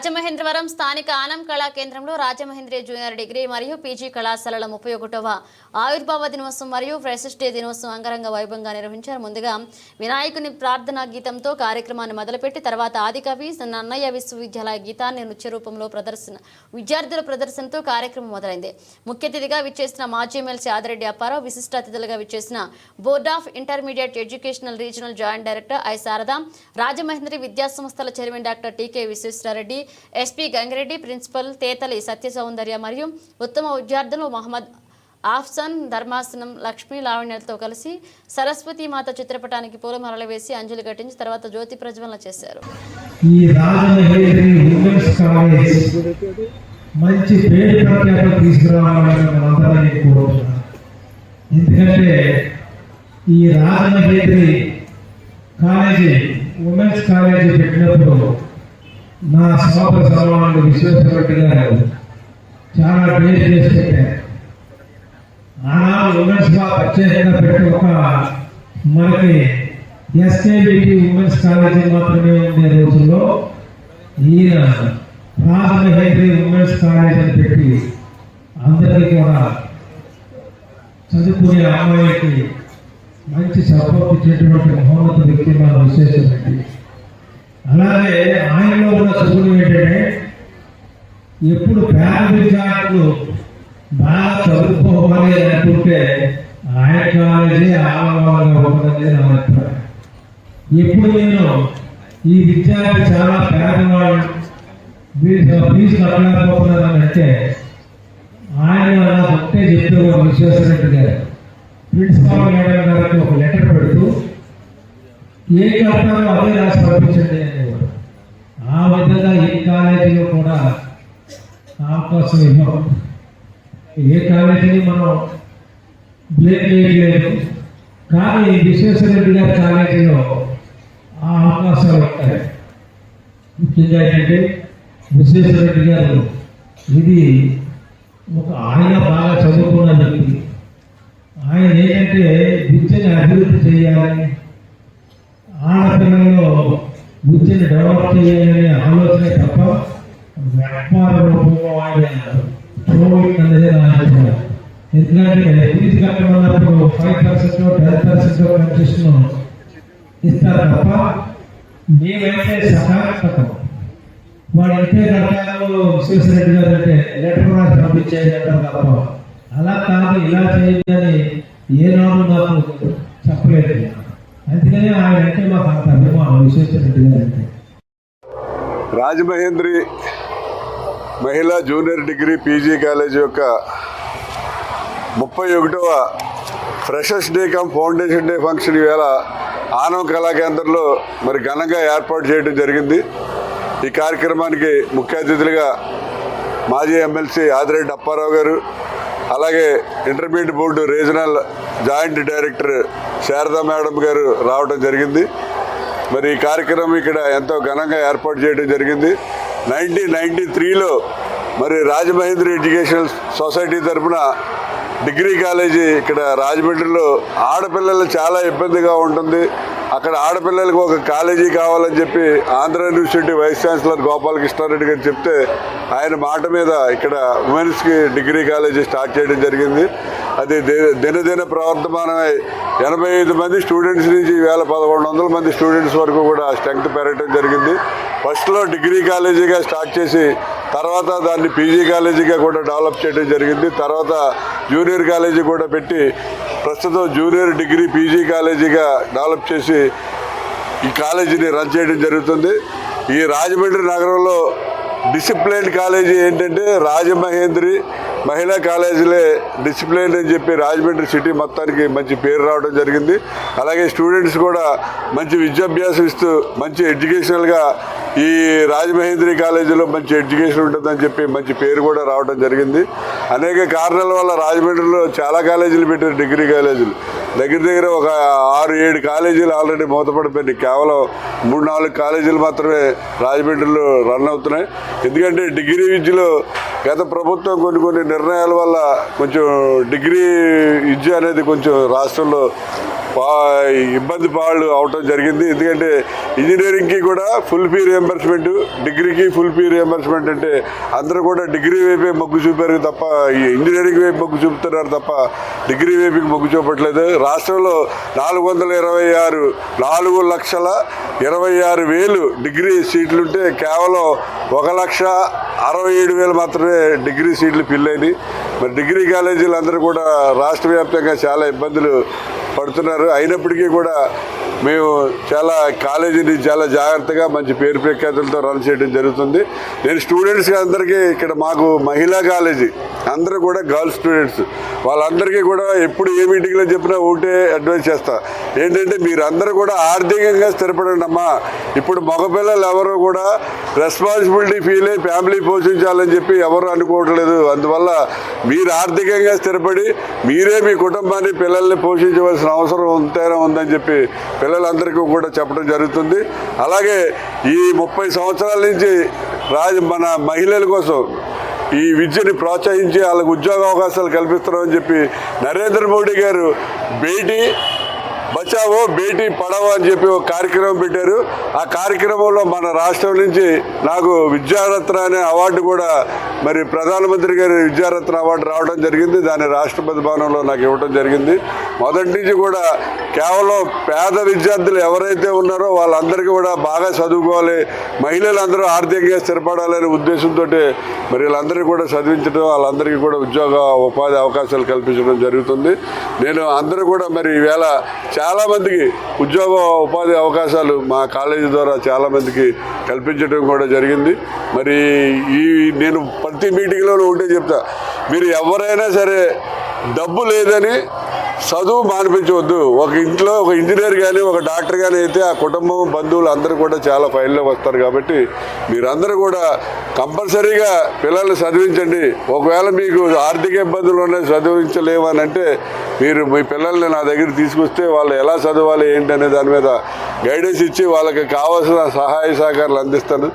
రాజమహేంద్రవరం స్థానిక ఆనం కళా కేంద్రంలో Rajamahendri junior degree మరియు పీజీ కళాశాలల ముప్పై ఒకటవ ఆవిర్భావ దినోత్సవం మరియు ఫ్రెషర్స్ డే దినోత్సవం అంగరంగ వైభవంగా నిర్వహించారు. ముందుగా వినాయకుని ప్రార్థనా గీతంతో కార్యక్రమాన్ని మొదలుపెట్టి తర్వాత ఆదికవి నన్నయ్య విశ్వవిద్యాలయ గీతాన్ని నృత్య రూపంలో ప్రదర్శన విద్యార్థుల ప్రదర్శనతో కార్యక్రమం మొదలైంది. ముఖ్య అతిథిగా విచ్చేసిన మాజీ ఎమ్మెల్సీ ఆదిరెడ్డి అప్పారావు విశిష్ట అతిథులుగా విచ్చేసిన board of intermediate educational regional joint director I. Sharada Rajamahendri విద్యాసంస్థల chairman doctor TK Visweswarareddy SP Gangireddy principal Tetali Satya Soundarya మరియు ఉత్తమ విద్యార్థులు మహమ్మద్ ఆఫ్సన్ ధర్మాసనం లక్ష్మీ లావణ్యలతో కలిసి సరస్వతి మాత చిత్రపటానికి పూలమాలలు వేసి అంజలి ఘటించి తర్వాత జ్యోతి ప్రజ్వలన చేశారు. ఈ మంచి పేరు ప్రఖ్యాత తీసుకురావాలని మనందరం కోరుతున్నాం ఎందుకంటే ఈ రాజమహేంద్రి కాలేజీ ఉమెన్స్ కాలేజీ పెట్టినప్పుడు నా సోదర సర్వాన్ని విశ్వేశ్వరరెడ్డి గారు చాలా పేరు చేసి పెట్టారు నానా ఉమెన్స్గా ప్రత్యేకంగా పెట్టి ఒక మనకి ఎస్కేబిటి ఉమెన్స్ కాలేజీ మాత్రమే ఉండే రోజుల్లో ఈయన రాజమహేంద్రి ఉమెన్స్ కాలేజీని పెట్టి అందరికీ కూడా చదువుకునే అమ్మాయికి మంచి సపోర్ట్ ఇచ్చేటువంటి మహోన్నత వ్యక్తి మన విశేషమైంది అలాగే ఆయనలో ఉన్న సుగుణం ఏంటంటే ఎప్పుడు ఫ్యామిలీ విద్యార్థులు బాగా చదువుకోవాలి అనుకుంటే ఆయన కాలేజీ ఆవాలంగా ఉంటుందని నా అభిప్రాయం. ఎప్పుడు నేను ఈ విద్యార్థి చాలా పేదవాళ్ళు వీళ్ళు ఫీజు కట్టలేకపోతున్నారని అంటే ఆయన నాకు ఒకటే చెప్తూ విశ్వేశ్వరరెడ్డి గారు. ప్రిన్సిపాల్ మేడం గారికి ఒక లెటర్ పెడుతూ ఏ కడతారో అదే రాసి పంపించండి అనేవాడు విధంగా ఏ కాలేజీలో కూడా అవకాశం ఇవ్వం ఏ కాలేజీని మనం బ్లేమ్ చేయలేదు కానీ విశ్వేశ్వరరెడ్డి గారి కాలేజీలో ఆ అవకాశాలు ఉంటాయి. ముఖ్యంగా ఏంటంటే విశ్వేశ్వరరెడ్డి గారు ఇది ఒక ఆయన బాగా చదువుకున్న వ్యక్తి. ఆయన ఏంటంటే విద్యను అభివృద్ధి చేయాలని విద్యను డెవలప్ చేయాలనే ఆలోచన తప్ప వ్యాపార రూపంలో ఆయన చూడలేదు అనేది నా అభిప్రాయం ఎందుకంటే fee కట్టమన్నప్పుడు five percent ten percent concession ఇస్తారు తప్ప మేమైతే సకారాత్మకం వాడు ఎంతే కట్టాలో విశ్వేశ్వరరెడ్డి గారు అంటే లెటర్ రాసి పంపించేది అంటారు తప్ప అలా కాదు ఇలా చేయండి అని ఏనాడు నాకు చెప్పలేదు. అందుకనే ఆయన అంటే మాకు అంత అభిమానం విశ్వేశ్వరరెడ్డి అంటే రాజమహేంద్రి మహిళా జూనియర్ డిగ్రీ పీజీ కాలేజ్ యొక్క ముప్పై ఒకటవ freshers day cum foundation day function ఈవేళ ఆనవ కళా కేంద్రంలో మరి ఘనంగా ఏర్పాటు చేయడం జరిగింది. ఈ కార్యక్రమానికి ముఖ్య అతిథులుగా మాజీ ఎమ్మెల్సీ ఆదిరెడ్డి అప్పారావు గారు అలాగే intermediate board regional joint director Sharada madam గారు రావడం జరిగింది. మరి ఈ కార్యక్రమం ఇక్కడ ఎంతో ఘనంగా ఏర్పాటు చేయడం జరిగింది. నైన్టీన్ నైన్టీ త్రీలో మరి రాజమహేంద్రి ఎడ్యుకేషనల్ సొసైటీ తరఫున డిగ్రీ కాలేజీ ఇక్కడ రాజమండ్రిలో ఆడపిల్లలు చాలా ఇబ్బందిగా ఉంటుంది. అక్కడ ఆడపిల్లలకు ఒక కాలేజీ కావాలని చెప్పి Andhra university vice chancellor Gopalakrishnareddy గారు చెప్తే ఆయన మాట మీద ఇక్కడ ఉమెన్స్కి డిగ్రీ కాలేజీ స్టార్ట్ చేయడం జరిగింది. అది దినదిన ప్రవర్తమానమై. ఎనభై ఐదు మంది స్టూడెంట్స్ నుంచి వేల పదకొండు వందల మంది స్టూడెంట్స్ వరకు కూడా స్ట్రెంగ్త్ పెరగటం జరిగింది. ఫస్ట్లో డిగ్రీ కాలేజీగా స్టార్ట్ చేసి తర్వాత దాన్ని పీజీ కాలేజీగా కూడా డెవలప్ చేయడం జరిగింది. తర్వాత జూనియర్ కాలేజీ కూడా పెట్టి ప్రస్తుతం జూనియర్ డిగ్రీ పీజీ కాలేజీగా డెవలప్ చేసి ఈ కాలేజీని రన్ చేయడం జరుగుతుంది. ఈ రాజమండ్రి నగరంలో డిసిప్లైన్ కాలేజీ ఏంటంటే రాజమహేంద్రి మహిళా కాలేజీలే డిసిప్లైన్ అని చెప్పి రాజమండ్రి సిటీ మొత్తానికి మంచి పేరు రావడం జరిగింది. అలాగే స్టూడెంట్స్ కూడా మంచి విద్యాభ్యాసం ఇస్తూ మంచి ఎడ్యుకేషనల్గా ఈ రాజమహేంద్రి కాలేజీలో మంచి ఎడ్యుకేషన్ ఉంటుందని చెప్పి మంచి పేరు కూడా రావడం జరిగింది. అనేక కారణాల వల్ల రాజమండ్రిలో చాలా కాలేజీలు పెట్టారు డిగ్రీ కాలేజీలు. దగ్గర దగ్గర ఒక ఆరు ఏడు కాలేజీలు ఆల్రెడీ మూతపడిపోయినాయి. కేవలం మూడు నాలుగు కాలేజీలు మాత్రమే రాజమండ్రిలో రన్ అవుతున్నాయి. ఎందుకంటే డిగ్రీ విద్యలో గత ప్రభుత్వం కొన్ని కొన్ని నిర్ణయాల వల్ల కొంచెం డిగ్రీ విద్య అనేది కొంచెం రాష్ట్రంలో ఇబ్బంది పాలు అవటం జరిగింది. ఎందుకంటే ఇంజనీరింగ్కి కూడా ఫుల్ ఫీ రియంబర్స్మెంట్ డిగ్రీకి ఫుల్ ఫీ రియంబర్స్మెంట్ అంటే అందరూ కూడా డిగ్రీ వైపే మొగ్గు చూపారు తప్ప ఇంజనీరింగ్ వైపు మొగ్గు చూపుతున్నారు తప్ప డిగ్రీ వైపుకి మొగ్గు చూపట్లేదు. రాష్ట్రంలో నాలుగు వందల ఇరవై ఆరు నాలుగు లక్షల ఇరవై ఆరు వేలు డిగ్రీ సీట్లుంటే కేవలం ఒక లక్ష అరవై ఏడు వేలు మాత్రమే డిగ్రీ సీట్లు ఫిల్ అయినాయి. మరి డిగ్రీ కాలేజీలు అందరూ కూడా రాష్ట్ర వ్యాప్తంగా చాలా ఇబ్బందులు పడుతున్నారు. అయినప్పటికీ కూడా మేము చాలా కాలేజీని చాలా జాగ్రత్తగా మంచి పేరు ప్రఖ్యాతులతో రన్ చేయడం జరుగుతుంది. నేను స్టూడెంట్స్ అందరికీ ఇక్కడ మాకు మహిళా కాలేజీ అందరూ కూడా గర్ల్స్ స్టూడెంట్స్ వాళ్ళందరికీ కూడా ఎప్పుడు ఏ మీటింగ్లో చెప్పినా ఒకటే అడ్వైస్ చేస్తా. ఏంటంటే మీరందరూ కూడా ఆర్థికంగా స్థిరపడండి అమ్మా. ఇప్పుడు మగపిల్లలు ఎవరు కూడా రెస్పాన్సిబిలిటీ ఫీల్ అయ్యి ఫ్యామిలీ పోషించాలని చెప్పి ఎవరు అనుకోవట్లేదు. అందువల్ల మీరు ఆర్థికంగా స్థిరపడి మీరే మీ కుటుంబాన్ని పిల్లల్ని పోషించవలసిన అవసరం ఉంటేనే ఉందని చెప్పి పిల్లలందరికీ కూడా చెప్పడం జరుగుతుంది. అలాగే ఈ ముప్పై సంవత్సరాల నుంచి రాజ మన మహిళల కోసం ఈ విద్యని ప్రోత్సహించి వాళ్ళకు ఉద్యోగ అవకాశాలు కల్పిస్తున్నామని చెప్పి నరేంద్ర మోడీ గారు భేటీ బచావో బేటీ పడావో అని చెప్పి ఒక కార్యక్రమం పెట్టారు. ఆ కార్యక్రమంలో మన రాష్ట్రం నుంచి నాకు విద్యారత్న అనే అవార్డు కూడా మరి ప్రధానమంత్రి గారి విద్యారత్న అవార్డు రావడం జరిగింది. దాన్ని రాష్ట్రపతి భవనంలో నాకు ఇవ్వడం జరిగింది. మొదటి నుంచి కూడా కేవలం పేద విద్యార్థులు ఎవరైతే ఉన్నారో వాళ్ళందరికీ కూడా బాగా చదువుకోవాలి. మహిళలందరూ ఆర్థికంగా స్థిరపడాలనే ఉద్దేశంతో మరి వీళ్ళందరికీ కూడా చదివించడం వాళ్ళందరికీ కూడా ఉద్యోగ ఉపాధి అవకాశాలు కల్పించడం జరుగుతుంది. నేను అందరూ కూడా మరి ఈవేళ చాలామందికి ఉద్యోగ ఉపాధి అవకాశాలు మా కాలేజీ ద్వారా చాలామందికి కల్పించడం కూడా జరిగింది. మరి ఈ నేను ప్రతి మీటింగ్లోనూ ఉంటే చెప్తా మీరు ఎవరైనా సరే డబ్బు లేదని చదువు మానిపించవద్దు. ఒక ఇంట్లో ఒక ఇంజనీర్ కానీ ఒక డాక్టర్ కానీ అయితే ఆ కుటుంబం బంధువులు అందరూ కూడా చాలా ఫైల్లో వస్తారు కాబట్టి మీరందరూ కూడా కంపల్సరీగా పిల్లల్ని చదివించండి. ఒకవేళ మీకు ఆర్థిక ఇబ్బందులు ఉన్నాయి చదివించలేమని అంటే మీరు మీ పిల్లల్ని నా దగ్గర తీసుకొస్తే వాళ్ళు ఎలా చదవాలి ఏంటి అనే దాని మీద గైడెన్స్ ఇచ్చి వాళ్ళకి కావాల్సిన సహాయ సహకారాలు అందిస్తాను.